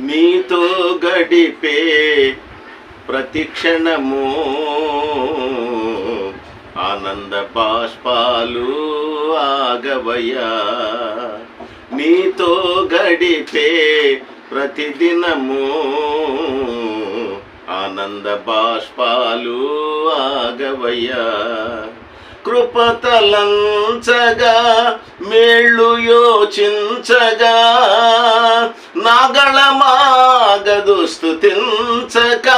మీతో గడిపే ప్రతిక్షణము ఆనంద బాష్పాలు ఆగవయ్యా. నీతో గడిపే ప్రతిదినము ఆనంద బాష్పాలు ఆగవయ్యా. కృపతలంచగా మేళ్ళు యోచించగా నాగళమాగదు స్థుతించక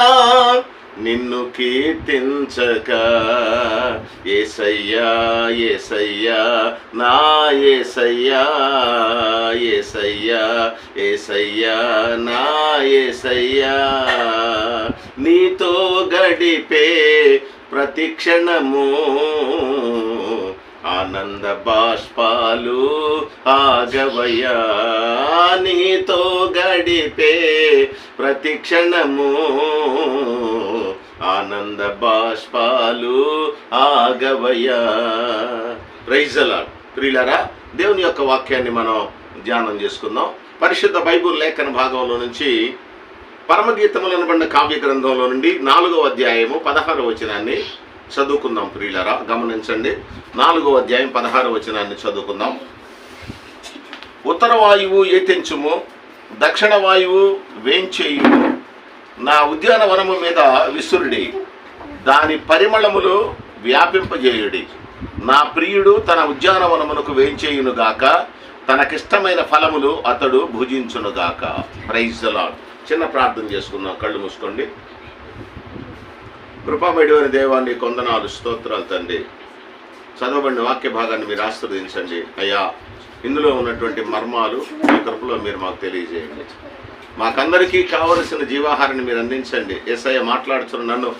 నిన్ను కీర్తించక. ఏసయ్యా ఏసయ్యా నా ఏసయ్యా ఏసయ్యా ఏసయ్యా నా ఏసయ్యా. నీతో గడిపే ప్రతి క్షణము ఆనంద బాష్పాలు ఆగవయ్యా నీతో గడిపే ప్రతి క్షణము. ఆనంద బాష్పాలు ఆగవయ్యా. ప్రైజలా ప్రియులరా దేవుని యొక్క వాక్యాన్ని మనం ధ్యానం చేసుకుందాం. పరిశుద్ధ బైబుల్ లేఖన భాగంలో నుంచి పరమగీతములనబడిన కావ్య గ్రంథంలో నుండి నాలుగో అధ్యాయము పదహారో వచనాన్ని చదువుకుందాం ప్రియులరా గమనించండి. నాలుగో అధ్యాయం పదహారు వచనాన్ని చదువుకుందాం. ఉత్తర వాయువు ఏతించుము దక్షిణ వాయువు వేంచేయుము. నా ఉద్యానవనము మీద విసురుడి దాని పరిమళములు వ్యాపింపజేయుడి. నా ప్రియుడు తన ఉద్యానవనమునకు వేంచేయునుగాక తనకిష్టమైన ఫలములు అతడు భుజించునుగాక ప్రైజ్ లాడ్ చిన్న ప్రార్థన చేసుకుందాం కళ్ళు మూసుకోండి. కృపామేడివైన దేవాన్ని కొందనాలు స్తోత్రాలు తండ్రి. చదవబడిన వాక్య భాగాన్ని మీరు ఆస్వాదించండి అయ్యా ఇందులో ఉన్నటువంటి మర్మాలు మీ కృపలో మీరు మాకు తెలియజేయండి. మాకందరికీ కావలసిన జీవాహారాన్ని మీరు అందించండి. ఎస్ఐ మాట్లాడుతున్న నన్ను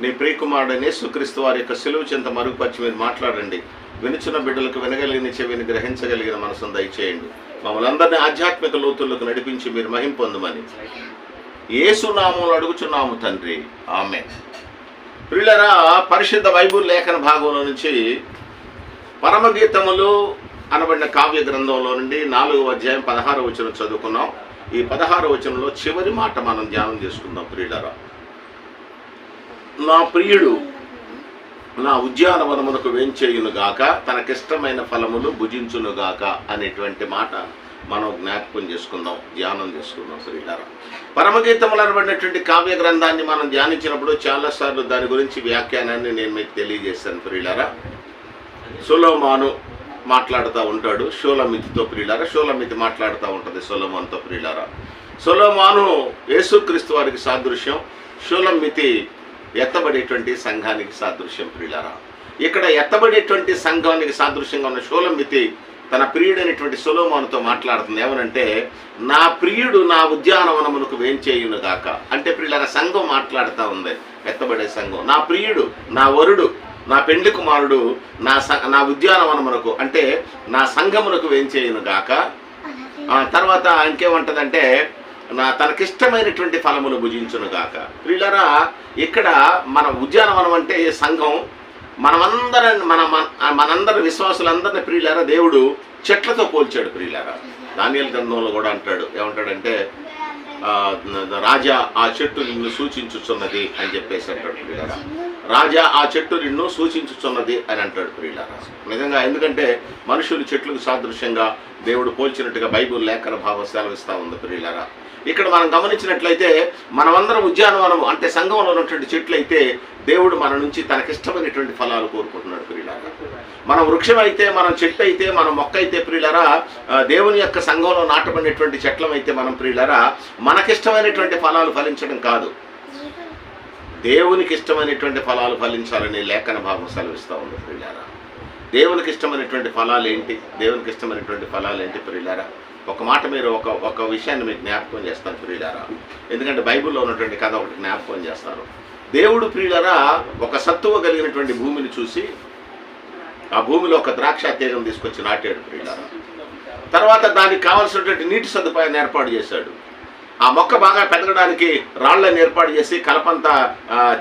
నీ ప్రియకుమారుడని సుక్రీస్తు వారి యొక్క సెలువు చింత మరుగుపరిచి మీరు మాట్లాడండి. వినుచున్న బిడ్డలకు వినగలిగిన చెవిని గ్రహించగలిగిన మనసును దయచేయండి. మమ్మల్ని అందరినీ ఆధ్యాత్మిక లోతుల్లోకి నడిపించి మీరు మహిం పొందమని. ఏసునామం అడుగుచున్నాము తండ్రి. ఆమె ప్రియులరా పరిశుద్ధ బైబుల్ లేఖన భాగంలో నుంచి పరమగీతములు అనబడిన కావ్య గ్రంథంలో నుండి నాలుగవ అధ్యాయం పదహారు వచనం చదువుకున్నాం. ఈ పదహారు వచనంలో చివరి మాట మనం ధ్యానం చేసుకుందాం ప్రియులరా. నా ప్రియుడు నా ఉద్యానవనమునకు వేంచేయునుగాక తనకిష్టమైన ఫలములు భుజించునుగాక అనేటువంటి మాట మనం జ్ఞాపకం చేసుకుందాం ధ్యానం చేసుకుందాం ప్రియులారా. పరమగీతములు అనబడినటువంటి కావ్య గ్రంథాన్ని మనం ధ్యానించినప్పుడు చాలాసార్లు దాని గురించి వ్యాఖ్యానాన్ని నేను మీకు తెలియజేస్తాను ప్రియులారా. సులోమాను మాట్లాడుతూ ఉంటాడు షోలమితితో ప్రియులారా షోలమితి మాట్లాడుతూ ఉంటుంది సొలోమాన్తో ప్రియులారా. సొలోమాను యేసుక్రీస్తు వారికి సాదృశ్యం షోలమితి ఎత్తబడేటువంటి సంఘానికి సాదృశ్యం ప్రియులారా. ఇక్కడ ఎత్తబడేటువంటి సంఘానికి సాదృశ్యంగా ఉన్న షోలమితి తన ప్రియుడైనటువంటి సొలోమానుతో మాట్లాడుతుంది. ఏమనంటే నా ప్రియుడు నా ఉద్యానవనమునకు వేంచేయును గాక. అంటే ప్రియులారా సంఘం మాట్లాడుతూ ఉంది. ఎత్తబడే సంఘం. నా ప్రియుడు నా వరుడు నా పెండ్లి కుమారుడు నా స నా ఉద్యానవనమునకు అంటే నా సంఘమునకు వేంచేయును గాక. తర్వాత ఇంకేమంటదంటే నా తనకిష్టమైనటువంటి ఫలములు భుజించును గాక. ప్రియులరా ఇక్కడ మన ఉద్యానవనం అంటే సంఘం మనమందరం మన మన- మనందరి విశ్వాసులందరిని ప్రియులారా దేవుడు చెట్లతో పోల్చాడు ప్రియులారా. దానియల్ గ్రంథంలో కూడా అంటాడు. ఏమంటాడంటే రాజా ఆ చెట్టు నిన్ను సూచించుచున్నది అని చెప్పేసి అంటాడు ప్రియులారా. రాజా ఆ చెట్టు నిన్ను సూచించుచున్నది అని అంటాడు ప్రియులారా. నిజంగా ఎందుకంటే మనుషులు చెట్లకు సాదృశ్యంగా దేవుడు పోల్చినట్టుగా బైబుల్ లేఖన భావం సెలవిస్తూ ఉంది ప్రియులారా. ఇక్కడ మనం గమనించినట్లయితే మనమందరం ఉద్యానవనం అంటే సంఘంలో ఉన్నటువంటి చెట్లు అయితే దేవుడు మన నుంచి తనకిష్టమైనటువంటి ఫలాలు కోరుకుంటున్నాడు ప్రియులారా. మనం వృక్షం అయితే మనం చెట్టు అయితే మనం మొక్క అయితే ప్రియులరా దేవుని యొక్క సంఘంలో నాటబడినటువంటి చెట్లం అయితే మనం ప్రియులరా మనకిష్టమైనటువంటి ఫలాలు ఫలించడం కాదు. దేవునికి ఇష్టమైనటువంటి ఫలాలు ఫలించాలని లేఖన భావం సెలవిస్తూ ఉంది ప్రియులారా. దేవునికి ఇష్టమైనటువంటి ఫలాలు ఏంటి దేవునికి ఇష్టమైనటువంటి ఫలాలు ఏంటి ప్రియులారా? ఒక మాట మీరు ఒక ఒక విషయాన్ని మీకు జ్ఞాపకం చేస్తాను ప్రియులారా. ఎందుకంటే బైబిల్లో ఉన్నటువంటి కథ ఒకటి జ్ఞాపకం చేస్తారు. దేవుడు ప్రియులరా ఒక సత్తువ కలిగినటువంటి భూమిని చూసి ఆ భూమిలో ఒక ద్రాక్ష తీగం తీసుకొచ్చి నాటాడు ప్రియులారా. తర్వాత దానికి కావాల్సినటువంటి నీటి సదుపాయాన్ని ఏర్పాటు చేశాడు. ఆ మొక్క బాగా పెరగడానికి రాళ్ళను ఏర్పాటు చేసి కలపంతా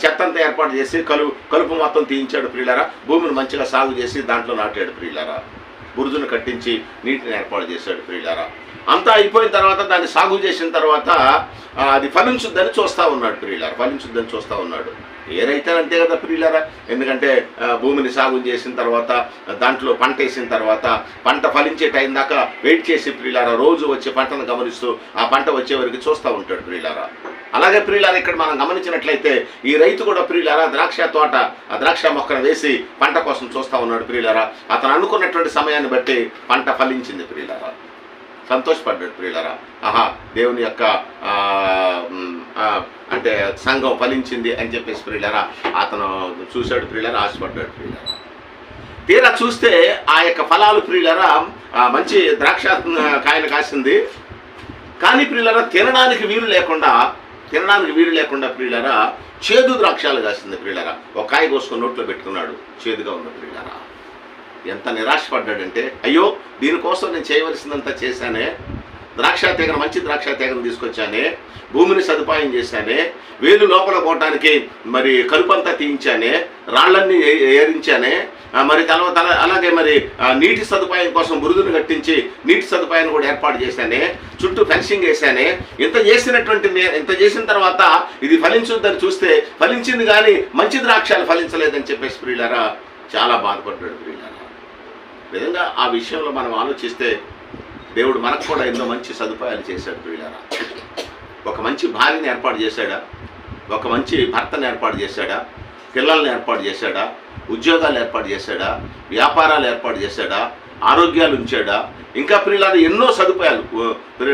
చెత్తంతా ఏర్పాటు చేసి కలు కలుపు మొత్తం తీయించాడు ప్రియులరా. భూమిని మంచిగా సాగు చేసి దాంట్లో నాటాడు ప్రియులరా. బురుజును కట్టించి నీటిని ఏర్పాటు చేశాడు ప్రియులారా. అంతా అయిపోయిన తర్వాత దాన్ని సాగు చేసిన తర్వాత అది ఫలించుద్దని చూస్తూ ఉన్నాడు ప్రియులారా ఫలించుద్దని చూస్తూ ఉన్నాడు. ఏ అంతే కదా ప్రియులారా? ఎందుకంటే భూమిని సాగు చేసిన తర్వాత దాంట్లో పంట వేసిన తర్వాత పంట ఫలించే టైం దాకా వెయిట్ చేసి ప్రియులారా రోజు వచ్చే పంటను గమనిస్తూ ఆ పంట వచ్చే వరకు చూస్తూ ఉంటాడు ప్రియులారా. అలాగే ప్రియులారా ఇక్కడ మనం గమనించినట్లయితే ఈ రైతు కూడా ప్రియులారా ద్రాక్ష తోట ఆ ద్రాక్ష మొక్కను వేసి పంట కోసం చూస్తూ ఉన్నాడు ప్రియులారా. అతను అనుకున్నటువంటి సమయాన్ని బట్టి పంట ఫలించింది ప్రియులారా. సంతోషపడ్డాడు ప్రియులారా. ఆహా దేవుని యొక్క అంటే సంఘం ఫలించింది అని చెప్పేసి ప్రియులారా అతను చూశాడు ప్రియులారా ఆశపడ్డాడు ప్రియులారా. తీరా చూస్తే ఆ యొక్క ఫలాలు ప్రియులారా మంచి ద్రాక్ష కాయలు కాసింది. కానీ ప్రియులారా తినడానికి వీలు లేకుండా తినడానికి వీలు లేకుండా ప్రియులరా చేదు ద్రాక్షాలు కాసింది ప్రియులరా. ఒక కాయ కోసుకొని నోట్లో పెట్టుకున్నాడు చేదుగా ఉన్న ప్రియులరా. ఎంత నిరాశపడ్డాడంటే అయ్యో దీనికోసం నేను చేయవలసిందంతా చేశానే ద్రాక్ష తీగను మంచి ద్రాక్ష తీగను తీసుకొచ్చానే భూమిని సదుపాయం చేశానే వేలు లోపల పోవటానికి మరి కలుపంతా తీయించానే రాళ్ళన్నీ ఏ- ఏరించానే మరి తర్వాత అలా- అలాగే మరి నీటి సదుపాయం కోసం బురుదును కట్టించి నీటి సదుపాయాన్ని కూడా ఏర్పాటు చేశానే చుట్టూ ఫెన్సింగ్ వేశానే ఇంత చేసినటువంటి ఇంత చేసిన తర్వాత ఇది ఫలించుద్దని చూస్తే ఫలించింది కానీ మంచి ద్రాక్షాలు ఫలించలేదని చెప్పేసి ప్రియులారా చాలా బాధపడ్డాడు ప్రియులారా. విధంగా ఆ విషయంలో మనం ఆలోచిస్తే దేవుడు మనకు కూడా ఎన్నో మంచి సదుపాయాలు చేశాడు ప్రియులారా. ఒక మంచి భార్యని ఏర్పాటు చేశాడా? ఒక మంచి భర్తను ఏర్పాటు చేశాడా? పిల్లల్ని ఏర్పాటు చేశాడా? ఉద్యోగాలు ఏర్పాటు చేశాడా? వ్యాపారాలు ఏర్పాటు చేశాడా? ఆరోగ్యాలు ఉంచాడా? ఇంకా ప్రియులారా ఎన్నో సదుపాయాలు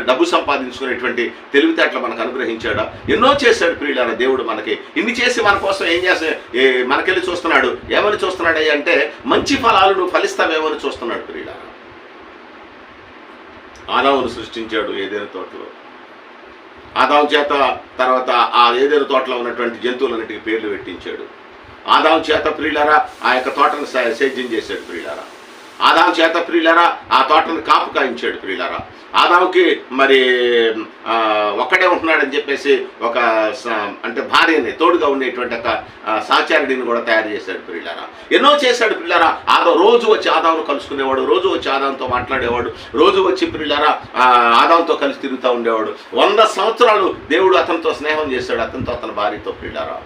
డబ్బు సంపాదించుకునేటువంటి తెలివితేటలు మనకు అనుగ్రహించాడా? ఎన్నో చేశాడు ప్రియులారా దేవుడు మనకి. ఇన్ని చేసి మన కోసం ఏం చేస్తే మనకెళ్ళి చూస్తున్నాడు? ఏమని చూస్తున్నాడు అంటే మంచి ఫలాలు నువ్వు ఫలిస్తావేమని చూస్తున్నాడు ప్రియులారా. ఆదామును సృష్టించాడు ఏదైనా తోటలో. ఆదాం చేత తర్వాత ఆ ఏదైనా తోటలో ఉన్నటువంటి జంతువులన్నిటికీ పేర్లు పెట్టించాడు. ఆదాం చేత ప్రియులారా ఆ యొక్క తోటను సేద్యం చేశాడు ప్రియులారా. ఆదాం చేత ప్రియులరా ఆ తోటను కాపు కాయించాడు ప్రియులరా. ఆదాముకి మరి ఒక్కడే ఉంటున్నాడని చెప్పేసి ఒక అంటే భార్యని తోడుగా ఉండేటువంటి ఒక ఆ, కూడా తయారు చేశాడు ప్రియులారా. ఎన్నో చేశాడు పిల్లారా ఆదో రోజు వచ్చి ఆదామును కలుసుకునేవాడు రోజు వచ్చి ఆదాంతో మాట్లాడేవాడు రోజు వచ్చి ప్రియులారా ఆదాంతో కలిసి తిరుగుతూ ఉండేవాడు. వంద సంవత్సరాలు దేవుడు అతనితో స్నేహం చేశాడు అతనితో అతని భార్యతో ప్రియులారా.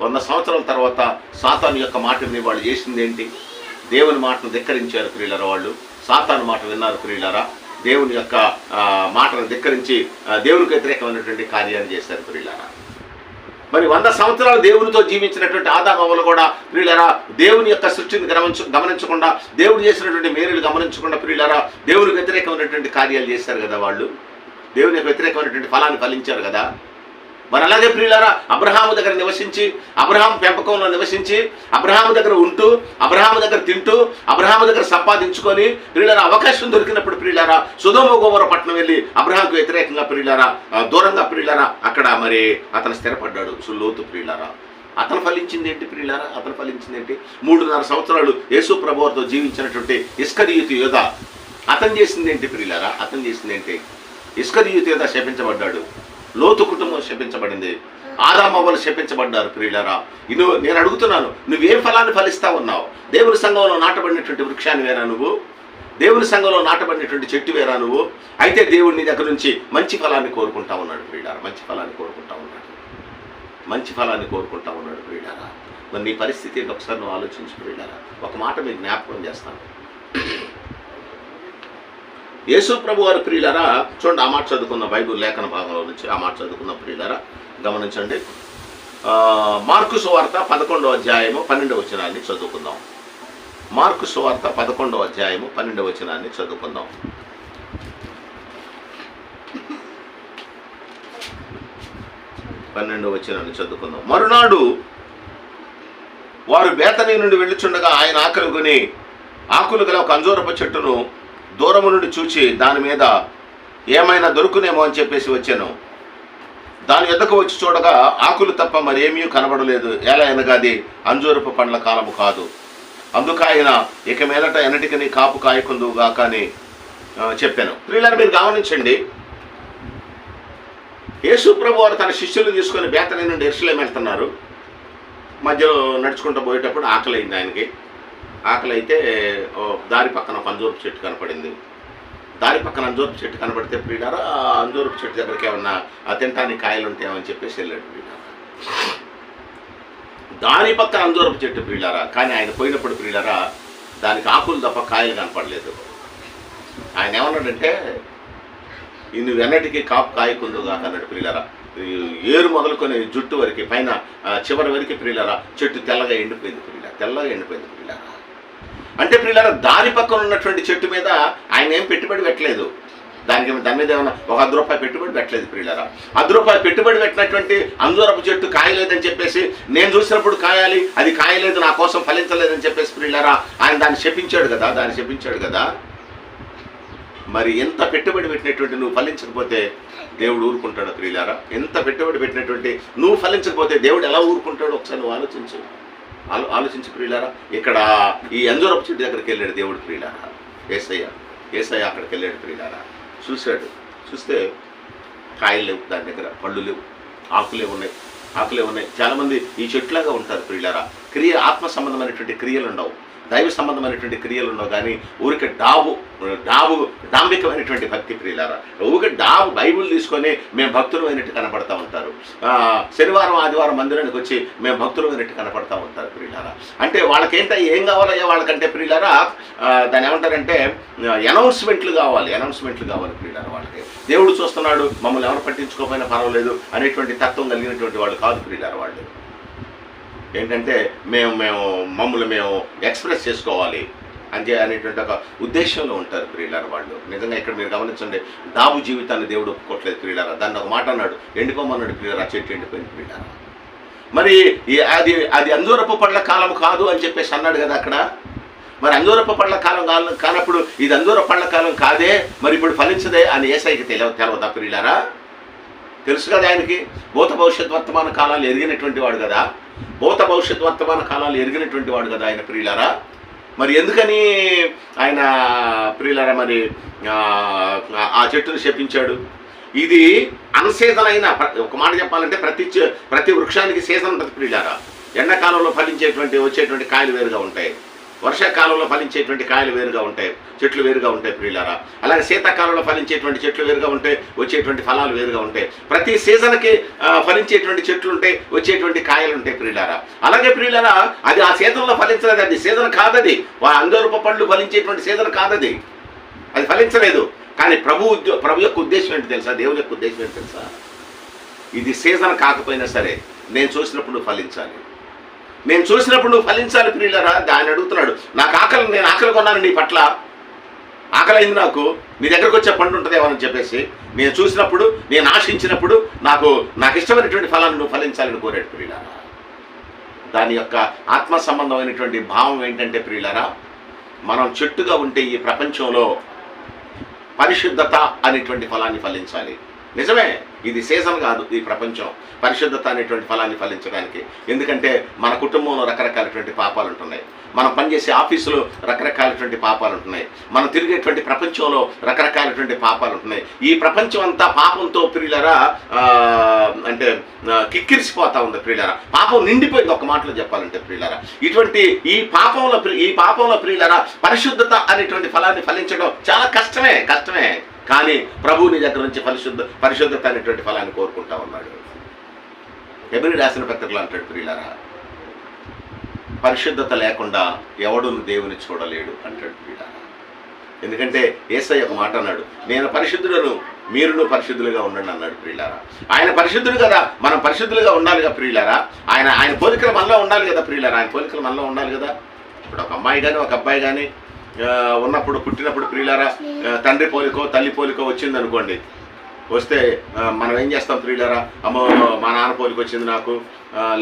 వంద సంవత్సరాల తర్వాత సాతాను యొక్క మాటని వాళ్ళు చేసింది ఏంటి? దేవుని మాటను ధిక్కరించారు ప్రియులరా వాళ్ళు. సాతాను మాట విన్నారు ప్రియులరా. దేవుని యొక్క మాటను ధిక్కరించి దేవునికి వ్యతిరేకమైనటువంటి కార్యాలు చేశారు ప్రియులరా. మరి వంద సంవత్సరాలు దేవునితో జీవించినటువంటి ఆదామవులు కూడా ప్రియులరా దేవుని యొక్క సృష్టిని గమనించ గమనించకుండా దేవుడు చేసినటువంటి మేలులు గమనించకుండా ప్రియులరా దేవునికి వ్యతిరేకమైనటువంటి కార్యాలు చేశారు కదా వాళ్ళు. దేవుని యొక్క వ్యతిరేకమైనటువంటి ఫలాన్ని ఫలించారు కదా. మరి అలాగే ప్రియులారా అబ్రహాము దగ్గర నివసించి అబ్రహాం పెంపకంలో నివసించి అబ్రహాము దగ్గర ఉంటూ అబ్రహాము దగ్గర తింటూ అబ్రహాము దగ్గర సంపాదించుకొని ప్రియులారా అవకాశం దొరికినప్పుడు ప్రియులారా సుధోమ గోమర పట్టణం వెళ్ళి అబ్రహాంకు వ్యతిరేకంగా ప్రియులారా దూరంగా ప్రియులారా అక్కడ మరి అతను స్థిరపడ్డాడు. సులోతు ప్రియులారా అతను ఫలించింది ఏంటి ప్రియులారా? అతను ఫలించింది ఏంటి? మూడున్నర సంవత్సరాలు యేసు ప్రభువారితో జీవించినటువంటి ఇస్కరియుతి యోధ అతను చేసింది ఏంటి ప్రియులారా? అతను చేసింది ఏంటి? ఇస్కరియుతి యోధ శపించబడ్డాడు. లోతు కుటుంబం శపించబడింది. ఆదామవ్వలు శపించబడ్డారు ప్రియులరా. ఇను నేను అడుగుతున్నాను నువ్వేం ఫలాన్ని ఫలిస్తా ఉన్నావు దేవుని సంఘంలో నాటబడినటువంటి వృక్షాన్ని వేరా నువ్వు? దేవుని సంఘంలో నాటబడినటువంటి చెట్టు వేరా నువ్వు? అయితే దేవుడిని దగ్గర నుంచి మంచి ఫలాన్ని కోరుకుంటా ఉన్నాడు ప్రియులారా మంచి ఫలాన్ని కోరుకుంటా ఉన్నాడు. మంచి ఫలాన్ని కోరుకుంటా ఉన్నాడు ప్రియులారా. మరి నీ పరిస్థితి ఒకసారి నువ్వు ఆలోచించు ప్రియులారా. ఒక మాట మీకు జ్ఞాపకం చేస్తాను. యేసు ప్రభు వారి ప్రియులరా చూడండి ఆ మాట చదువుకున్న బైబుల్ లేఖన భాగంలో నుంచి ఆ మాట చదువుకున్న ప్రియులరా గమనించండి. మార్కు సువార్త పదకొండవ అధ్యాయము పన్నెండవ వచనాన్ని చదువుకుందాం. మార్కు సువార్త పదకొండవ అధ్యాయము పన్నెండవ వచనాన్ని చదువుకుందాం. పన్నెండవ వచనాన్ని చదువుకుందాం. మరునాడు వారు బేతనీ నుండి వెళ్ళుచుండగా ఆయన ఆకలి కొని ఆకులు గల ఒక అంజూరపు చెట్టును దూరము నుండి చూచి దాని మీద ఏమైనా దొరుకునేమో అని చెప్పేసి వచ్చాను. దాని ఎద్దకు వచ్చి చూడగా ఆకులు తప్ప మరేమీ కనబడలేదు. ఎలా అనగా అది అంజూరపు పండ్ల కాలము కాదు. అందుకు ఆయన ఇక మీదట ఎన్నటికని కాపు కాయకుందువుగా కానీ చెప్పాను. ప్రియులను మీరు గమనించండి. యేసు ప్రభు వారు తన శిష్యులు తీసుకొని బేతని నుండి ఎరుసలేం వెళ్తున్నారు. మధ్యలో నడుచుకుంటూ పోయేటప్పుడు ఆకలి అయింది ఆయనకి. ఆకలి అయితే ఓ దారి పక్కన ఒక అంజూరపు చెట్టు కనపడింది. దారి పక్కన అంజూరపు చెట్టు కనపడితే ప్రియులారా ఆ అంజూరపు చెట్టు దగ్గరికి ఏమన్నా ఆ తినటానికి కాయలు ఉంటాయని చెప్పేసి వెళ్ళాడు ప్రియులారా. దారి పక్కన అంజూరపు చెట్టు ప్రియులారా కానీ ఆయన పోయినప్పుడు ప్రియులారా దానికి ఆకులు తప్ప కాయలు కనపడలేదు. ఆయన ఏమన్నాడంటే ఇన్ని వెన్నటికి కాపు కాయకుందు కాక అన్నాడు ప్రియులారా. ఈ ఏరు మొదలుకొని జుట్టు వరకు పైన చివరి వరకు ప్రియులారా చెట్టు తెల్లగా ఎండిపోయింది ప్రియుల తెల్లగా ఎండిపోయింది ప్రియులారా. అంటే పిల్లల దారి పక్కన ఉన్నటువంటి చెట్టు మీద ఆయన ఏం పెట్టుబడి పెట్టలేదు. దానికి దాని మీద ఏమైనా ఒక అర్ధ రూపాయి పెట్టుబడి పెట్టలేదు ప్రియులారా. అర్ధ రూపాయి పెట్టుబడి పెట్టినటువంటి అందరపు చెట్టు కాయలేదని చెప్పేసి నేను చూసినప్పుడు కాయాలి అది కాయలేదు నా కోసం ఫలించలేదని చెప్పేసి ప్రియులారా ఆయన దాన్ని శపించాడు కదా దాన్ని శపించాడు కదా. మరి ఎంత పెట్టుబడి పెట్టినటువంటి నువ్వు ఫలించకపోతే దేవుడు ఊరుకుంటాడు ప్రియులారా. ఎంత పెట్టుబడి పెట్టినటువంటి నువ్వు ఫలించకపోతే దేవుడు ఎలా ఊరుకుంటాడో ఒకసారి నువ్వు ఆలోచించు. ఆలో ఆలోచించి ప్రియులారా ఇక్కడ ఈ ఎంజోరపు చెట్టు దగ్గరికి వెళ్ళాడు దేవుడు ప్రియులారా. ఏసయ్య ఏసయ్య అక్కడికి వెళ్ళాడు ప్రియులారా. చూశాడు చూస్తే కాయలు లేవు దాని దగ్గర పళ్ళు లేవు ఆకులే ఉన్నాయి ఆకులే ఉన్నాయి. చాలామంది ఈ చెట్లాగా ఉంటారు ప్రియులారా. క్రియ ఆత్మ సంబంధమైనటువంటి క్రియలు ఉండవు. దైవ సంబంధమైనటువంటి క్రియలు ఉన్నావు కానీ ఊరికే డాబు డాబు డాంబికమైనటువంటి భక్తి ప్రియులారా ఊరికే డాబు బైబుల్ తీసుకొని మేము భక్తులు అయినట్టు కనపడతా ఉంటారు. శనివారం ఆదివారం మందిరానికి వచ్చి మేము భక్తులు అయినట్టు కనపడతా ఉంటారు ప్రియులారా. అంటే వాళ్ళకేంటో ఏం కావాలయ్యా వాళ్ళకంటే ప్రియులారా దాని దాన్ని ఏమంటారంటే అనౌన్స్మెంట్లు కావాలి అనౌన్స్మెంట్లు కావాలి ప్రియులారా వాళ్ళకి. దేవుడు చూస్తున్నాడు మమ్మల్ని ఎవరు పట్టించుకోకపోయినా పర్వాలేదు అనేటువంటి తత్వం కలిగినటువంటి వాళ్ళు కాదు ప్రియులారా వాళ్ళు. ఏంటంటే మేము మేము మమ్మల్ని మేము ఎక్స్ప్రెస్ చేసుకోవాలి అంతే అనేటువంటి ఒక ఉద్దేశంలో ఉంటారు ప్రియులారా వాళ్ళు. నిజంగా ఇక్కడ మీరు గమనించండి దాబు జీవితాన్ని దేవుడు ఒప్పుకోవట్లేదు ప్రియులారా. దాన్ని ఒక మాట అన్నాడు ఎండిపోమన్నాడు ప్రియులారా చెట్టు ఎండిపోయింది ప్రియులారా. మరి అది అది అంజూరపు పండ్ల కాలం కాదు అని చెప్పేసి అన్నాడు కదా అక్కడ. మరి అంజూరపు పండ్ల కాలం కాదు కానప్పుడు ఇది అంజూర పండ్ల కాలం కాదే మరి ఇప్పుడు ఫలించదే అని ఏసైకి తెలియ తెలవదా ప్రియులారా? తెలుసు కదా ఆయనకి భూత భవిష్యత్ వర్తమాన కాలాలు ఎదిగినటువంటి వాడు కదా. భూత భవిష్యత్ వర్తమాన కాలాలు ఎరిగినటువంటి వాడు కదా ఆయన ప్రియులారా? మరి ఎందుకని ఆయన ప్రియులారా మరి ఆ, చెట్టును శపించాడు? ఇది అన్సీజన్ అయిన ప్ర- ఒక మాట చెప్పాలంటే ప్రతి ప్రతి వృక్షానికి సీజన్ ఉంటుంది ప్రియులారా. ఎండాకాలంలో ఫలించేటువంటి వచ్చేటువంటి కాయలు వేరుగా ఉంటాయి. వర్షాకాలంలో ఫలించేటువంటి కాయలు వేరుగా ఉంటాయి చెట్లు వేరుగా ఉంటాయి ప్రియులారా. అలాగే శీతాకాలంలో ఫలించేటువంటి చెట్లు వేరుగా ఉంటాయి వచ్చేటువంటి ఫలాలు వేరుగా ఉంటాయి. ప్రతి సీజన్కి ఫలించేటువంటి చెట్లు ఉంటాయి వచ్చేటువంటి కాయలు ఉంటాయి ప్రియులారా. అలాగే ప్రియులారా అది ఆ సీజన్లో ఫలించలేదు అది సీజన్ కాదది. వారి అందరూప పండ్లు ఫలించేటువంటి సీజన్ కాదది. అది ఫలించలేదు. కానీ ప్రభు ఉద్యో ప్రభు యొక్క ఉద్దేశం ఏంటి తెలుసా? దేవుని యొక్క ఉద్దేశం ఏంటి తెలుసా? ఇది సీజన్ కాకపోయినా సరే నేను చూసినప్పుడు ఫలించాలి. నేను చూసినప్పుడు నువ్వు ఫలించాలి ప్రియులరా? దాన్ని అడుగుతున్నాడు. నాకు ఆకలి నేను ఆకలి కొన్నాను నీ పట్ల. ఆకలి అయింది నాకు. నీ దగ్గరకు వచ్చే పండు ఉంటుందేమో అని చెప్పేసి. నేను చూసినప్పుడు నేను ఆశించినప్పుడు నాకు నాకు ఇష్టమైనటువంటి ఫలాన్ని నువ్వు ఫలించాలని కోరాడు ప్రియులారా. దాని యొక్క ఆత్మ సంబంధమైనటువంటి భావం ఏంటంటే ప్రియులారా మనం చెట్టుగా ఉంటే ఈ ప్రపంచంలో పరిశుద్ధత అనేటువంటి ఫలాన్ని ఫలించాలి. నిజమే ఇది సీజన్ కాదు ఈ ప్రపంచం. పరిశుద్ధత అనేటువంటి ఫలాన్ని ఫలించడానికి. ఎందుకంటే మన కుటుంబంలో రకరకాలటువంటి పాపాలు ఉంటున్నాయి. మనం పనిచేసే ఆఫీసులో రకరకాలటువంటి పాపాలు ఉంటున్నాయి. మనం తిరిగేటువంటి ప్రపంచంలో రకరకాలటువంటి పాపాలు ఉంటున్నాయి. ఈ ప్రపంచం అంతా పాపంతో ప్రియులరా అంటే కిక్కిరిసిపోతా ఉంది ప్రియులరా. పాపం నిండిపోయింది ఒక మాటలో చెప్పాలంటే ప్రియులరా. ఇటువంటి ఈ పాపంలో ప్రి- ఈ పాపంలో ప్రియులరా పరిశుద్ధత అనేటువంటి ఫలాన్ని ఫలించడం చాలా కష్టమే కష్టమే. కానీ ప్రభువు నీ దగ్గర నుంచి పరిశుద్ధ పరిశుద్ధత అనేటువంటి ఫలాన్ని కోరుకుంటా ఉన్నాడు. ఎవరి రాసిన పత్రికలు అంటాడు ప్రియులరా పరిశుద్ధత లేకుండా ఎవడును దేవుని చూడలేడు అంటాడు ప్రియులరా. ఎందుకంటే ఏసై ఒక మాట అన్నాడు నేను పరిశుద్ధులను మీరును పరిశుద్ధులుగా ఉండండి అన్నాడు ప్రియులారా. ఆయన పరిశుద్ధుడు కదా మనం పరిశుద్ధులుగా ఉండాలి కదా ప్రియులారా. ఆయన ఆయన పోలికలు మనలో ఉండాలి కదా ప్రియులారా. ఆయన పోలికలు మనలో ఉండాలి కదా. ఇప్పుడు ఒక అమ్మాయి కానీ ఒక అబ్బాయి కానీ ఉన్నప్పుడు పుట్టినప్పుడు ప్రియులారా తండ్రి పోలికో తల్లి పోలికో వచ్చింది అనుకోండి వస్తే మనం ఏం చేస్తాం ప్రియులారా? అమ్మో మా నాన్న పోలికి వచ్చింది నాకు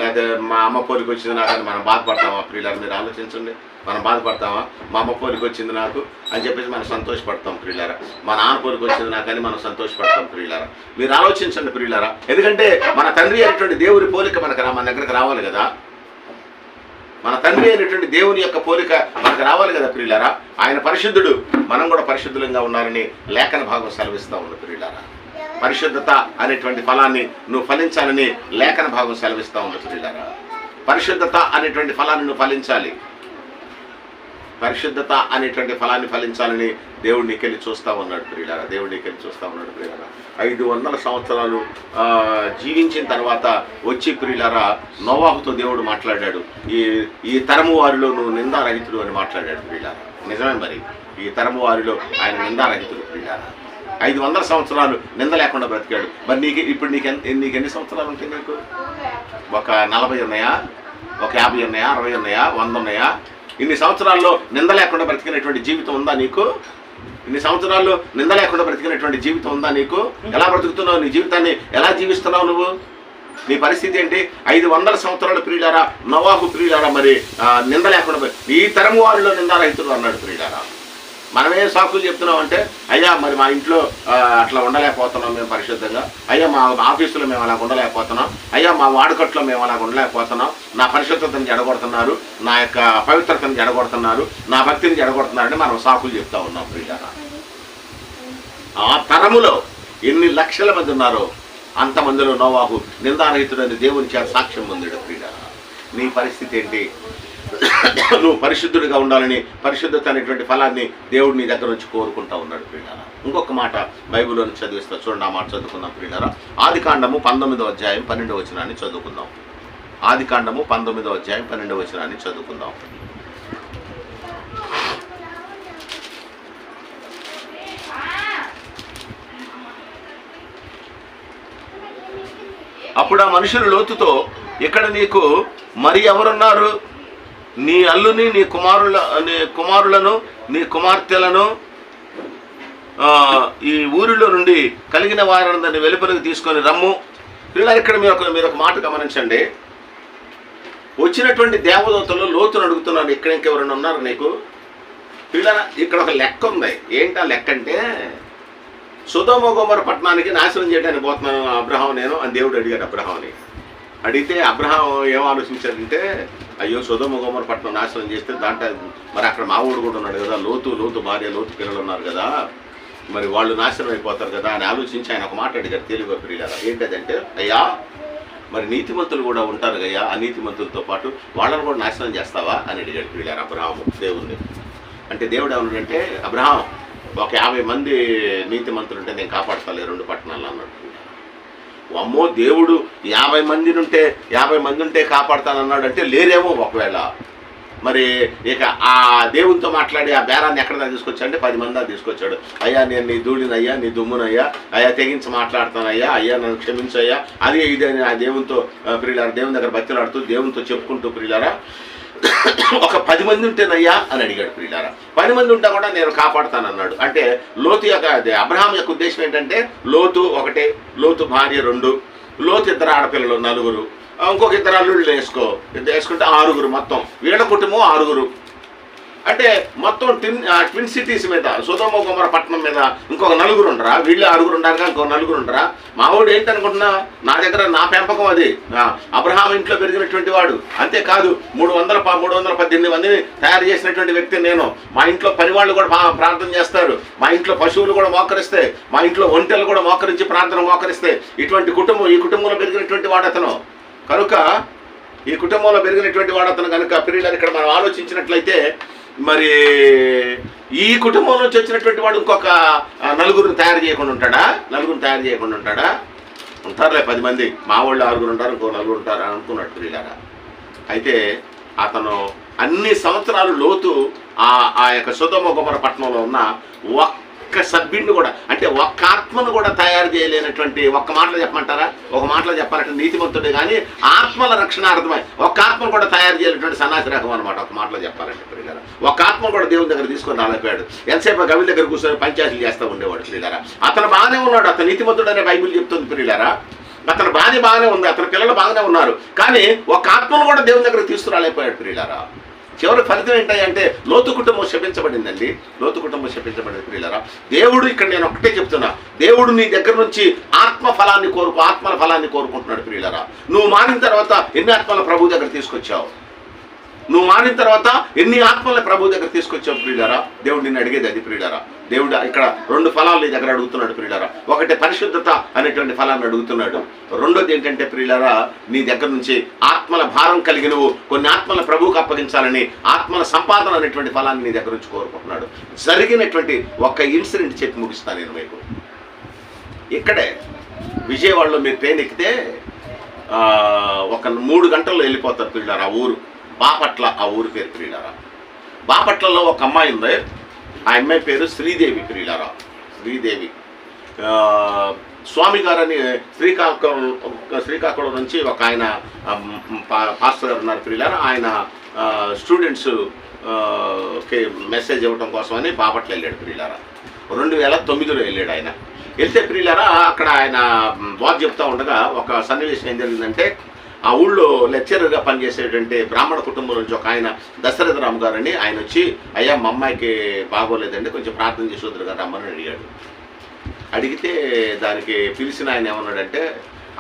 లేదా మా అమ్మ పోలికి వచ్చింది నాకు అని మనం బాధపడతామా? ప్రియులారా మీరు ఆలోచించండి. మనం బాధపడతామా? మా అమ్మ పోలికి వచ్చింది నాకు అని చెప్పేసి మనం సంతోషపడతాం ప్రియులారా. మా నాన్న పోలికి వచ్చింది నాకని మనం సంతోషపడతాం ప్రియులారా. మీరు ఆలోచించండి ప్రియులారా. ఎందుకంటే మన తండ్రి అయినటువంటి దేవుడి పోలిక మనకు మన దగ్గరకు రావాలి కదా. మన తండ్రి అయినటువంటి దేవుని యొక్క పోలిక మనకు రావాలి కదా ప్రియులారా? ఆయన పరిశుద్ధుడు. మనం కూడా పరిశుద్ధులంగా ఉండాలని లేఖన భాగం సెలవిస్తూ ఉంది ప్రియులారా. పరిశుద్ధత అనేటువంటి ఫలాన్ని నువ్వు ఫలించాలని లేఖన భాగం సెలవిస్తా ఉంది ప్రియులారా. పరిశుద్ధత అనేటువంటి ఫలాన్ని నువ్వు ఫలించాలి. పరిశుద్ధత అనేటువంటి ఫలాన్ని ఫలించాలని దేవుడిని కెళ్ళి చూస్తా ఉన్నాడు ప్రియులారా. దేవుడిని కెళ్ళి చూస్తా ఉన్నాడు ప్రియులారా. ఐదు వందల సంవత్సరాలు జీవించిన తర్వాత వచ్చి ప్రియులరా నోవాహుతో దేవుడు మాట్లాడాడు. ఈ ఈ తరము వారిలో నువ్వు నిందారహితుడు అని మాట్లాడాడు ప్రియులారా. నిజమే మరి. ఈ తరము వారిలో ఆయన నిందారహితుడు ప్రియులారా. ఐదు వందల సంవత్సరాలు నింద లేకుండా బ్రతికాడు. మరి నీకు ఇప్పుడు నీకు ఎన్ని- నీకు ఎన్ని సంవత్సరాలు ఉంటాయి నీకు? ఒక నలభై ఉన్నాయా? ఒక యాభై ఉన్నాయా? అరవై ఉన్నాయా? వంద ఉన్నాయా? ఇన్ని సంవత్సరాల్లో నింద లేకుండా బ్రతికినటువంటి జీవితం ఉందా నీకు? ఇన్ని సంవత్సరాల్లో నింద లేకుండా బ్రతికినటువంటి జీవితం ఉందా నీకు? ఎలా బ్రతుకుతున్నావు? నీ జీవితాన్ని ఎలా జీవిస్తున్నావు నువ్వు? నీ పరిస్థితి ఏంటి? ఐదు వందల సంవత్సరాల ప్రియులారా నవాహు ప్రియులారా మరి ఆ, నింద లేకుండా ఈ తరము వారిలో నిందారహితుడు అన్నాడు ప్రియులారా. మనమే సాకులు చెప్తున్నాం అంటే అయ్యా మరి మా ఇంట్లో అట్లా ఉండలేకపోతున్నాం మేము పరిశుద్ధంగా. అయ్యా మా ఆఫీసులో మేము అలా ఉండలేకపోతున్నాం. అయ్యా మా వాడుకట్లో మేము అలా ఉండలేకపోతున్నాం. నా పరిశుద్ధతను జడగొడుతున్నారు. నా యొక్క పవిత్రతను జడగొడుతున్నారు. నా భక్తిని జడగొడుతున్నారని మనం సాకులు చెప్తా ఉన్నాం ప్రియులారా. ఆ తరములో ఎన్ని లక్షల మంది ఉన్నారో అంతమందిలో నోవాహు నిందారహితుడని దేవుని చేత సాక్ష్యం పొందాడు ప్రియుడ నీ పరిస్థితి ఏంటి? నువ్వు పరిశుద్ధుడిగా ఉండాలని పరిశుద్ధత అనేటువంటి ఫలాన్ని దేవుడు నీ దగ్గర నుంచి కోరుకుంటా ఉన్నాడు ప్రియులారా. ఇంకొక మాట బైబిల్లో నుంచి చదివిస్తా. చూడండి ఆ మాట చదువుకుందాం ప్రియులారా. ఆది కాండము పంతొమ్మిదో అధ్యాయం పన్నెండు వచనాన్ని చదువుకుందాం. ఆది కాండము పంతొమ్మిదో అధ్యాయం పన్నెండవ వచనాన్ని చదువుకుందాం. అప్పుడు ఆ మనుషులు లోతుతో ఇక్కడ నీకు మరి ఎవరున్నారు? నీ అల్లుని నీ కుమారుల నీ కుమారులను నీ కుమార్తెలను ఈ ఊరిలో నుండి కలిగిన వారందరిని వెలుపలకు తీసుకొని రమ్ము. పిల్లలు ఇక్కడ మీరు ఒక మీరు ఒక మాట గమనించండి. వచ్చినటువంటి దేవదూతలు లోతును అడుగుతున్నాడు ఇక్కడ ఇంకెవరైనా ఉన్నారు నీకు? పిల్లల ఇక్కడ ఒక లెక్క ఉంది. ఏంటి ఆ లెక్క అంటే సుధోమగోమర పట్టణానికి నాశనం చేయడానికి పోతున్నాను అబ్రహం నేను అని దేవుడు అడిగాడు అబ్రహాంని అడిగితే అబ్రహాం ఏం ఆలోచించాడంటే అయ్యో సుధోమ గోమర పట్టణం నాశనం చేస్తే దాంట్లో మరి అక్కడ మా ఊడు కూడా ఉన్నాడు కదా లోతు లోతు భార్య లోతు పిల్లలు ఉన్నారు కదా మరి వాళ్ళు నాశనం అయిపోతారు కదా అని ఆలోచించి ఆయన ఒక మాట అడిగారు తెలివి ప్రియ ఏంటంటే అయ్యా మరి నీతిమంతులు కూడా ఉంటారు కయ్యా ఆ నీతిమంతులతో పాటు వాళ్ళని కూడా నాశనం చేస్తావా? అని అడిగాడు ప్రియులారు అబ్రహాం దేవుణ్ణి. అంటే దేవుడు ఏమన్నాడంటే అబ్రహాం ఒక యాభై మంది నీతిమంతులు ఉంటే నేను కాపాడతాను రెండు పట్టణాలు అన్నాడు. అమ్మో దేవుడు యాభై మంది ఉంటే యాభై మంది ఉంటే కాపాడుతానన్నాడు అంటే లేరేమో ఒకవేళ. మరి ఇక ఆ దేవునితో మాట్లాడి ఆ బేరాన్ని ఎక్కడ తీసుకొచ్చా అంటే పది మంది తీసుకొచ్చాడు. అయ్యా నేను నీ దూడినయ్యా నీ దుమ్మునయ్యా అయ్యా తెగించి మాట్లాడతానయ్యా అయ్యా నన్ను క్షమించయ్యా. అదే ఇదే అని ఆ దేవునితో ప్రియులారా దేవుని దగ్గర బతిలాడుతూ దేవునితో చెప్పుకుంటూ ప్రియులారా ఒక పది మంది ఉంటేనయ్యా అని అడిగాడు ప్రియులారా. పది మంది ఉంటా కూడా నేను కాపాడుతానన్నాడు. అంటే లోతు యొక్క అబ్రహాం యొక్క ఉద్దేశం ఏంటంటే లోతు ఒకటే లోతు భార్య రెండు లోతు ఇద్దరు ఆడపిల్లలు నలుగురు ఇంకొక ఇద్దరు అల్లుళ్ళు వేసుకో ఇద్దరు వేసుకుంటే ఆరుగురు మొత్తం. వీళ్ళ కుటుంబం ఆరుగురు. అంటే మొత్తం ట్విన్ ఆ, ట్విన్ సిటీస్ మీద సుధోమ కుమార పట్టణం మీద ఇంకొక నలుగురు ఉండరా? వీళ్ళు ఆరుగురు ఉండాలిగా ఇంకొక నలుగురు ఉండరా? మా వాడు ఏంటనుకుంటున్నా? నా దగ్గర నా పెంపకం అది. అబ్రహాం ఇంట్లో పెరిగినటువంటి వాడు. అంతేకాదు మూడు వందల మూడు వందల పద్దెనిమిది మందిని తయారు చేసినటువంటి వ్యక్తి నేను. మా ఇంట్లో పని వాళ్ళు కూడా ప్రార్థన చేస్తారు. మా ఇంట్లో పశువులు కూడా మోకరిస్తే మా ఇంట్లో ఒంటెలు కూడా మోకరించి ప్రార్థన మోకరిస్తే ఇటువంటి కుటుంబం ఈ కుటుంబంలో పెరిగినటువంటి వాడు అతను. కనుక ఈ కుటుంబంలో పెరిగినటువంటి వాడు అతను కనుక పిల్లలు ఇక్కడ మనం ఆలోచించినట్లయితే మరి ఈ కుటుంబం నుంచి వచ్చినటువంటి వాడు ఇంకొక నలుగురిని తయారు చేయకుండా ఉంటాడా? నలుగురిని తయారు చేయకుండా ఉంటాడా? ఉంటారులే పది మంది. మా వాళ్ళు ఆరుగురు ఉంటారు ఇంకో నలుగురు ఉంటారు అనుకున్నట్టు ఇలాగా అయితే అతను అన్ని సంవత్సరాలు లోతు ఆ ఆ యొక్క సుతమ గుమర పట్టణంలో ఉన్న ఒక్క సభ్యుడిని కూడా అంటే ఒక్క ఆత్మను కూడా తయారు చేయలేనటువంటి ఒక్క మాటలో చెప్పమంటారా? ఒక మాటలో చెప్పాలంటే నీతిమంతుడే కానీ ఆత్మల రక్షణార్థమై ఒక్క ఆత్మను కూడా తయారు చేయలేనటువంటి సన్నాసి రకం అనమాట ఒక మాటలో చెప్పాలంటే ప్రియులారా. ఒక్క ఆత్మను కూడా దేవుని దగ్గర తీసుకొని రాలేకపోయాడు. ఎంతసేపు గవి దగ్గర కూర్చొని పంచాయతీలు చేస్తూ ఉండేవాడు ప్రియులారా. అతను బాగానే ఉన్నాడు అతను నీతిమంతుడు అనే బైబిల్ చెప్తుంది ప్రియులారా. అతను బాగానే బాగానే ఉంది అతని పిల్లలు బాగానే ఉన్నారు. కానీ ఒక ఆత్మను కూడా దేవుని దగ్గర తీసుకురాలేకపోయాడు ప్రియులారా. చివరి ఫలితం ఏంటంటే లోతు కుటుంబం శపించబడిందండి. లోతు కుటుంబం శపించబడింది ప్రియులరా. దేవుడు ఇక్కడ నేను ఒకటే చెప్తున్నా. దేవుడు నీ దగ్గర నుంచి ఆత్మ ఫలాన్ని కోరుకు ఆత్మల ఫలాన్ని కోరుకుంటున్నాడు ప్రియులరా. నువ్వు మారిన తర్వాత ఎన్ని ఆత్మల ప్రభు దగ్గర తీసుకొచ్చావు? నువ్వు మారిన తర్వాత ఎన్ని ఆత్మల ప్రభు దగ్గర తీసుకొచ్చావు ప్రియుడారా దేవుడు నిన్ను అడిగేది అది ప్రియుడారా దేవుడు ఇక్కడ రెండు ఫలాలు నీ దగ్గర అడుగుతున్నాడు ప్రియులారా. ఒకటి పరిశుద్ధత అనేటువంటి ఫలాన్ని అడుగుతున్నాడు. రెండోది ఏంటంటే ప్రియులారా నీ దగ్గర నుంచి ఆత్మల భారం కలిగి నువ్వు కొన్ని ఆత్మల ప్రభువుకు అప్పగించాలని ఆత్మల సంపాదన అనేటువంటి ఫలాన్ని నీ దగ్గర నుంచి కోరుకుంటున్నాడు. జరిగినటువంటి ఒక్క ఇన్సిడెంట్ చెప్పి ముగిస్తాను నేను మీకు. ఇక్కడే విజయవాడలో మీరు ట్రైన్ ఎక్కితే ఒక మూడు గంటల్లో వెళ్ళిపోతారు పిల్లలు ఆ ఊరు. బాపట్ల ఆ ఊరి పేరు ప్రియులారా. బాపట్లలో ఒక అమ్మాయి ఉంది. ఆ అమ్మాయి పేరు శ్రీదేవి ప్రియులారా. శ్రీదేవి. స్వామి గారని శ్రీకాకుళం శ్రీకాకుళం నుంచి ఒక ఆయన పాస్టర్ గారు ఉన్నారు ప్రియులారా. ఆయన స్టూడెంట్స్కి మెసేజ్ ఇవ్వడం కోసమని బాపట్ల వెళ్ళాడు ప్రియులారా. రెండు వేల తొమ్మిదిలో వెళ్ళాడు ఆయన. వెళ్తే ప్రియులారా అక్కడ ఆయన వాక్ చెప్తా ఉండగా ఒక సన్నివేశం ఏం జరిగిందంటే ఆ ఊళ్ళో లెక్చరర్గా పనిచేసేటువంటి బ్రాహ్మణ కుటుంబం నుంచి ఒక ఆయన దశరథ రామ్ గారు అని ఆయన వచ్చి అయ్యా మా అమ్మాయికి బాగోలేదండి కొంచెం ప్రార్థన చేసి వద్దురు కదా రమ్మని అడిగాడు. అడిగితే దానికి పిలిచిన ఆయన ఏమన్నాడంటే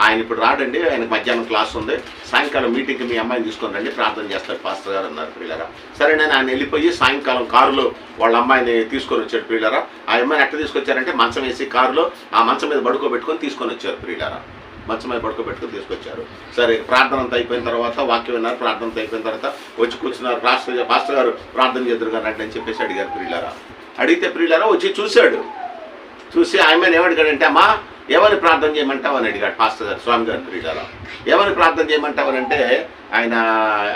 ఆయన ఇప్పుడు రాడండి ఆయనకు మధ్యాహ్నం క్లాస్ ఉంది సాయంకాలం మీటింగ్కి మీ అమ్మాయిని తీసుకొని రండి ప్రార్థన చేస్తారు పాస్టర్ గారు అన్నారు పిల్లరా. సరే నేను ఆయన వెళ్ళిపోయి సాయంకాలం కారులో వాళ్ళ అమ్మాయిని తీసుకొని వచ్చాడు పిల్లరా. ఆ అమ్మాయిని ఎట్లా తీసుకొచ్చారంటే మంచం వేసి కారులో ఆ మంచం మీద పడుకోబెట్టుకొని తీసుకొని వచ్చారు పిల్లరా. మీద పడుకోబెట్టుకొని తీసుకొచ్చారు. సరే ప్రార్థన అంతా అయిపోయిన తర్వాత వాక్యం విన్నారు ప్రార్థన అంతా అయిపోయిన తర్వాత వచ్చి కూర్చున్నారు. పాస్టర్ పాస్టర్ గారు ప్రార్థన చేద్దరు గారు అంటే అని చెప్పేసి అడిగారు ప్రియులారా. అడిగితే ప్రియులారా వచ్చి చూశాడు. చూసి ఆమెను ఏమడిగాడంటే అమ్మా ఏమని ప్రార్థన చేయమంటావు? అని అడిగాడు పాస్టర్ గారు స్వామి గారు ప్రియులారా. ఏమని ప్రార్థన చేయమంటావు అని అంటే ఆయన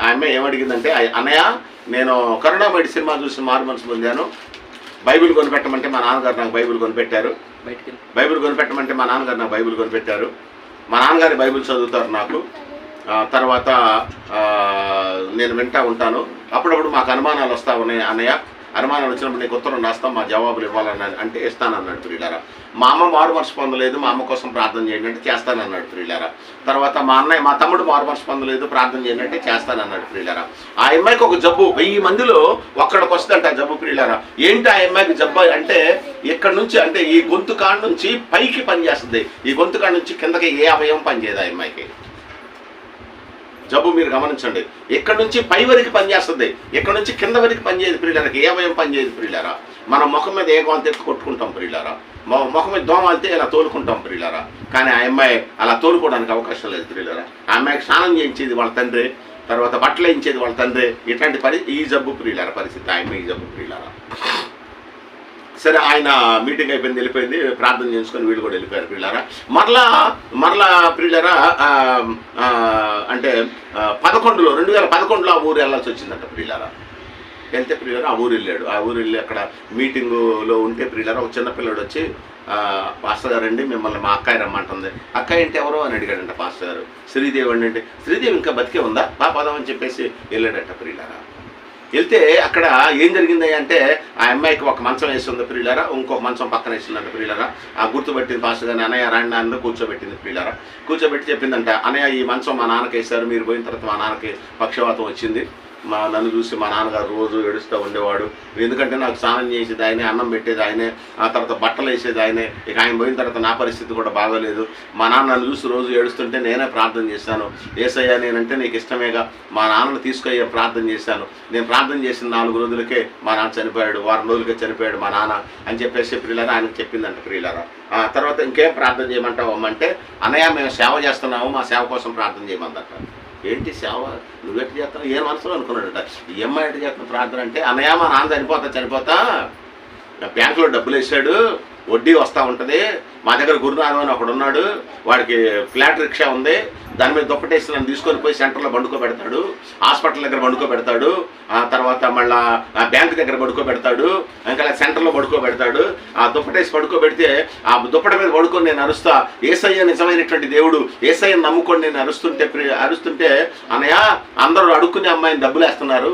ఆమె ఏమడిగిందంటే "అయ్- అన్నయ్య నేను కరుణామేడి సినిమా చూసి మారు మనసు పొందాను. బైబిల్ కొనిపెట్టమంటే మా నాన్నగారు నాకు బైబిల్ కొనిపెట్టారు. బైబిల్ కొనిపెట్టమంటే మా నాన్నగారు నాకు బైబిల్ కొనిపెట్టారు. మా నాన్నగారి బైబిల్ చదువుతారు నాకు. తర్వాత నేను వింటా ఉంటాను. అప్పుడప్పుడు మాకు అనుమానాలు వస్తా ఉన్నాయి అన్నయ్య అనుమానాలు వచ్చినప్పుడు నీకు ఉత్తరం రాస్తాం మా జవాబులు ఇవ్వాలని అంటే ఇస్తానన్నాడు ప్రియులారా. మా అమ్మ మారు మనసు పొందలేదు మా అమ్మ కోసం ప్రార్థన చేయండి అంటే చేస్తానన్నాడు ప్రియులారా. తర్వాత మా అన్నయ్య మా తమ్ముడు మారు మనసు పొందలేదు ప్రార్థన చేయండి అంటే చేస్తానన్నాడు ప్రియులారా. ఆ అమ్మాయికి ఒక జబ్బు వెయ్యి మందిలో ఒక్కడికి వస్తుందంట ఆ జబ్బు ప్రియులారా. ఏంటి ఆ అమ్మాయికి జబ్బు అంటే ఇక్కడ నుంచి అంటే ఈ గొంతు కాడ నుంచి పైకి పనిచేస్తుంది. ఈ గొంతు కాడ నుంచి కిందకి ఏ అవయవం పనిచేయదు ఆ అమ్మాయికి. జబ్బు మీరు గమనించండి. ఇక్కడ నుంచి పై వరకు పనిచేస్తుంది. ఇక్కడ నుంచి కింద వరకు పనిచేయదు ప్రియులారా. ఏ అవయం పనిచేయదు ప్రియులారా. మన ముఖం మీద ఏ గోంత ఎత్తి కొట్టుకుంటాం ప్రియులారా. మా ముఖం మీద దోమ వెళ్తే ఇలా తోలుకుంటాం ప్రియులారా. కానీ ఆ అమ్మాయి అలా తోలుకోవడానికి అవకాశం లేదు ప్రియులారా. ఆ అమ్మాయికి స్నానం చేయించేది వాళ్ళ తండ్రి తర్వాత బట్టలు వేయించేది వాళ్ళ తండ్రి. ఇట్లాంటి పరి ఈ జబ్బు ప్రియులారా పరిస్థితి. ఆ అమ్మాయి ఈ జబ్బు ప్రియులారా. సరే ఆయన మీటింగ్ అయిపోయింది వెళ్ళిపోయింది. ప్రార్థన చేసుకొని వీళ్ళు కూడా వెళ్ళిపోయారు పిల్లరా మరలా మరలా పిల్లరా అంటే పదకొండులో రెండు వేల పదకొండులో ఆ ఊరు వెళ్ళాల్సి వచ్చిందంట పిల్లరా వెళ్తే ప్రియులారా ఆ ఊరు వెళ్ళాడు. ఆ ఊరు వెళ్ళి అక్కడ మీటింగులో ఉంటే ప్రియులారా ఒక చిన్నపిల్లడు వచ్చి పాస్టర్ గారు అండి మిమ్మల్ని మా అక్కాయి రమ్మంటుంది. అక్కాయి అంటే ఎవరో? అని అడిగాడంట పాస్టర్ గారు. శ్రీదేవి అండి. అంటే శ్రీదేవి ఇంకా బతికే ఉందా? బా పదం అని చెప్పేసి వెళ్ళాడట ప్రియులారా. వెళ్తే అక్కడ ఏం జరిగింది అంటే ఆ అమ్మాయికి ఒక మంచం వేసి ఉంది ప్రియులారా ఇంకొక మంచం పక్కన వేసిందంట ప్రియులారా. ఆ గుర్తుపెట్టింది ఫాస్ట్ కానీ అన్నయ్య రాండి అందరూ కూర్చోబెట్టింది ప్రియులారా. కూర్చోబెట్టి చెప్పిందంట అన్నయ్య ఈ మంచం మా నాన్నకి వేశారు మీరు పోయిన తర్వాత మా నాన్నకి పక్షవాతం వచ్చింది. మా నన్ను చూసి మా నాన్నగారు రోజు ఏడుస్తూ ఉండేవాడు. ఎందుకంటే నాకు స్నానం చేసేది ఆయనే అన్నం పెట్టేది ఆయనే ఆ తర్వాత బట్టలు వేసేది ఆయనే. ఇక ఆయన పోయిన తర్వాత నా పరిస్థితి కూడా బాగోలేదు. మా నాన్న నన్ను చూసి రోజు ఏడుస్తుంటే నేనే ప్రార్థన చేశాను. ఏసయ్యా నేనంటే నీకు ఇష్టమేగా. మా నాన్నను తీసుకొయ్యే ప్రార్థన చేశాను. నేను ప్రార్థన చేసిన నాలుగు రోజులకే మా నాన్న చనిపోయాడు. వారం రోజులకే చనిపోయాడు మా నాన్న అని చెప్పేసి ప్రియులారా ఆయనకు చెప్పిందంట ప్రియులారా. ఆ తర్వాత ఇంకేం ప్రార్థన చేయమంటావు అమ్మంటే అన్నయ్య మేము సేవ చేస్తున్నాము మా సేవ కోసం ప్రార్థన చేయమంటారు ఏంటి సేవ? నువ్వెట్టు చేస్తావు ఏ మనసులో అనుకున్నాడు ఈ అమ్మాయి ఎట్టు చేస్తున్న ప్రార్థన అంటే అన్నయ్య మా నాన్న చనిపోతా చనిపోతా. నా బ్యాంకులో డబ్బులు వేసాడు. వడ్డీ వస్తూ ఉంటుంది. మా దగ్గర గురునాథం అని ఒకడు ఉన్నాడు వాడికి ఫ్లాట్ రిక్షా ఉంది. దాని మీద దుప్పటేసి నన్ను తీసుకొని పోయి సెంటర్లో పండుకోబెడతాడు హాస్పిటల్ దగ్గర పండుకోబెడతాడు ఆ తర్వాత మళ్ళా బ్యాంక్ దగ్గర పడుకోబెడతాడు ఇంకా సెంటర్లో పడుకోబెడతాడు ఆ దుప్పటేసి పడుకోబెడితే ఆ దుప్పట మీద పడుకొని నేను అరుస్తా. ఏసయ్య నిజమైనటువంటి దేవుడు ఏసయ్య నమ్ముకొని నేను అరుస్తుంటే ప్రి- అరుస్తుంటే అన్నయ్య అందరూ అడుక్కునే అమ్మాయిని డబ్బులు వేస్తున్నారు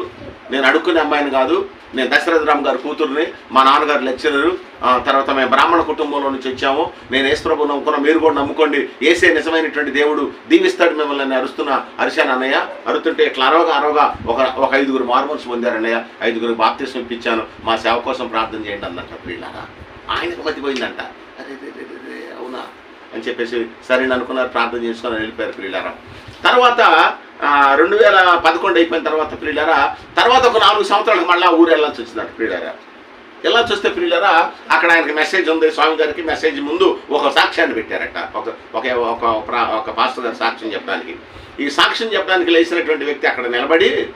నేను అడుక్కునే అమ్మాయిని కాదు. నేను దశరథ రామ్ గారి కూతుర్ని మా నాన్నగారు లెక్చరరు తర్వాత మేము బ్రాహ్మణ కుటుంబంలో నుంచి వచ్చాము. నేను ఏసుప్రభు నమ్ముకున్నా మీరు కూడా నమ్ముకోండి. ఏసే నిజమైనటువంటి దేవుడు దీవిస్తాడు మిమ్మల్ని అరుస్తున్న అరిశాను అన్నయ్య. అరుతుంటే ఇట్లా అరవగా అరవగా ఒక ఒక ఐదుగురు మార్మల్స్ పొందారు అన్నయ్య. ఐదుగురు బాప్తీసం ఇప్పించాను. మా సేవ కోసం ప్రార్థన చేయండి అన్నట్టు ప్రియులారా. ఆయనకు మతిపోయిందంట అరే అవునా? అని చెప్పేసి సరే అనుకున్నారు ప్రార్థన చేసుకుని వెళ్ళిపోయారు ప్రియులారా. తర్వాత రెండు వేల పదకొండు అయిపోయిన తర్వాత ప్రియులరా తర్వాత ఒక నాలుగు సంవత్సరాలకు మళ్ళీ ఊరు వెళ్ళాల్సి వచ్చిందంట ప్రియులరా. వెళ్ళాల్సి వస్తే ప్రియులరా అక్కడ ఆయనకి మెసేజ్ ఉంది స్వామి గారికి మెసేజ్ ముందు ఒక సాక్ష్యాన్ని పెట్టారట. ఒక ఒక ఒక ప్రా- ఒక పాస్టర్ గారు సాక్ష్యం చెప్పడానికి. ఈ సాక్ష్యం చెప్పడానికి లేచినటువంటి వ్యక్తి అక్కడ నిలబడి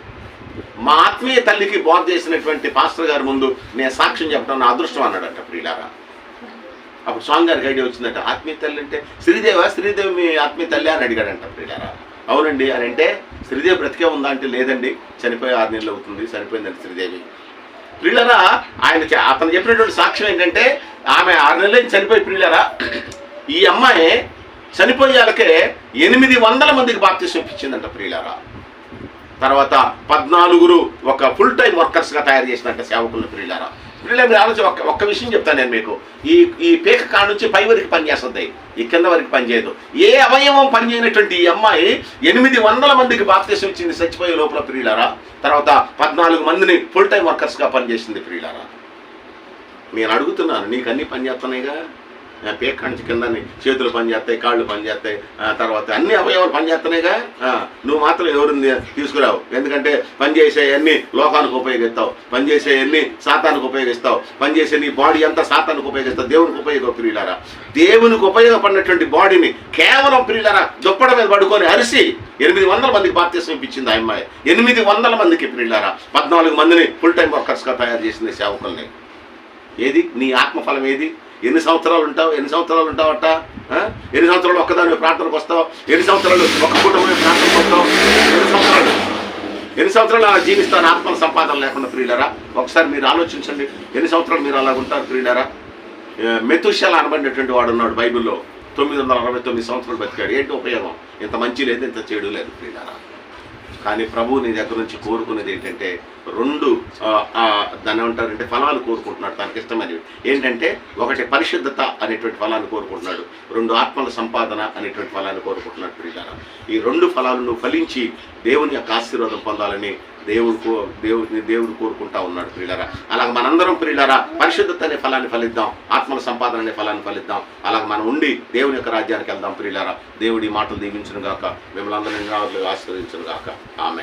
మా ఆత్మీయ తల్లికి బోధ చేసినటువంటి పాస్టర్ గారి ముందు నేను సాక్ష్యం చెప్పడం నా అదృష్టం అన్నాడట ప్రియులారా. అప్పుడు స్వామి గారికి ఐడియా వచ్చిందట ఆత్మీయ తల్లి అంటే శ్రీదేవ? శ్రీదేవి మీ ఆత్మీయ తల్లి అని అడిగాడంట ప్రియులారా. అవునండి అని అంటే శ్రీదేవి బ్రతికే ఉందా అంటే లేదండి. చనిపోయి ఆరు నెలలు అవుతుంది చనిపోయిందండి శ్రీదేవి. ప్రియులరా ఆయన అతను చెప్పినటువంటి సాక్ష్యం ఏంటంటే ఆమె ఆరు నెలలు చనిపోయి ప్రియులరా ఈ అమ్మాయి చనిపోయాలకే ఎనిమిది వందల మందికి బాప్తిసం ఇప్పించిందంట ప్రియులరా. తర్వాత పద్నాలుగురు ఒక ఫుల్ టైం వర్కర్స్గా తయారు చేసినట్ట సేవకులు ప్రియులరా. ప్రియుల మీరు ఆలోచన ఒక్క ఒక్క విషయం చెప్తాను నేను మీకు. ఈ ఈ పీక కాడ నుంచి పై వరకు పనిచేస్తుంది. ఈ కింద వరకు పనిచేయదు. ఏ అవయవం పనిచేయనటువంటి ఈ అమ్మాయి ఎనిమిది వందల మందికి బాప్తీసం ఇచ్చింది చచ్చిపోయే లోపల ప్రియులారా. తర్వాత పద్నాలుగు మందిని ఫుల్ టైం వర్కర్స్గా పనిచేసింది ప్రియులారా. నేను అడుగుతున్నాను నీకు అన్ని పని చేస్తున్నాయిగా? పేక్క నుంచి కింద చేతులు పనిచేస్తాయి కాళ్ళు పని చేస్తాయి ఆ, తర్వాత అన్ని అవయవాలు పని చేస్తున్నాయిగా నువ్వు మాత్రం ఎవరిని తీసుకురావు? ఎందుకంటే పనిచేసేవన్నీ లోకానికి ఉపయోగిస్తావు పని శాతానికి సాతానికి ఉపయోగిస్తావు పని చేసే నీ బాడీ అంతా సాతానికి ఉపయోగిస్తావు దేవునికి ఉపయోగ ప్రియులారా. దేవునికి ఉపయోగపడినటువంటి బాడీని కేవలం ప్రియులారా దుప్పడ మీద పడుకొని అరిసి ఎనిమిది వందల మందికి బాప్తీసం ఇప్పించింది ఆ అమ్మాయి. ఎనిమిది వందల మందికి ప్రియులారా. పద్నాలుగు మందిని ఫుల్ టైం వర్కర్స్గా తయారు చేసింది సేవకుల్ని. ఏది? నీ ఆత్మఫలం ఏది? ఎన్ని సంవత్సరాలు ఉంటావు? ఎన్ని సంవత్సరాలు ఉంటావట? ఎన్ని సంవత్సరాలు ఒక్కదాని ప్రార్థనకు వస్తావు? ఎన్ని సంవత్సరాలు ఒక్క కుటుంబం ప్రార్థనకు వస్తావు? ఎన్ని సంవత్సరాలు? ఎన్ని సంవత్సరాలు అలా జీవిస్తాను? ఆత్మల సంపాదన లేకుండా ప్రియులరా ఒకసారి మీరు ఆలోచించండి. ఎన్ని సంవత్సరాలు మీరు అలా ఉంటారు ప్రియులరా? మెతుషల అనబడినటువంటి వాడు ఉన్నాడు బైబిల్లో. తొమ్మిది వందల అరవై తొమ్మిది సంవత్సరాలు బతికాడు. ఏంటి ఉపయోగం? ఇంత మంచి లేదు ఇంత చెడు లేదు ప్రియులరా. కానీ ప్రభు నీ దగ్గర నుంచి కోరుకునేది ఏంటంటే రెండు దాన్ని ఏమంటారంటే ఫలాలు కోరుకుంటున్నాడు తనకి ఇష్టమైనవి ఏంటంటే ఒకటి పరిశుద్ధత అనేటువంటి ఫలాన్ని కోరుకుంటున్నాడు. రెండు ఆత్మల సంపాదన అనేటువంటి ఫలాన్ని కోరుకుంటున్నాడు. ప్రియులారా ఈ రెండు ఫలాలు నువ్వు ఫలించి దేవుని యొక్క ఆశీర్వాదం పొందాలని దేవుడు కో- దేవుడిని దేవుడు కోరుకుంటా ఉన్నాడు ప్రియులరా. అలాగ మనందరం ప్రియులరా పరిశుద్ధత అనే ఫలాన్ని ఫలిద్దాం ఆత్మల సంపాదన అనే ఫలాన్ని ఫలిద్దాం. అలాగ మనం ఉండి దేవుని యొక్క రాజ్యానికి వెళ్దాం ప్రియులరా. దేవుడి మాటలు దీవించను గాక మిమ్మల్ని అందరినీ ఆశీర్వించను గాక ఆమె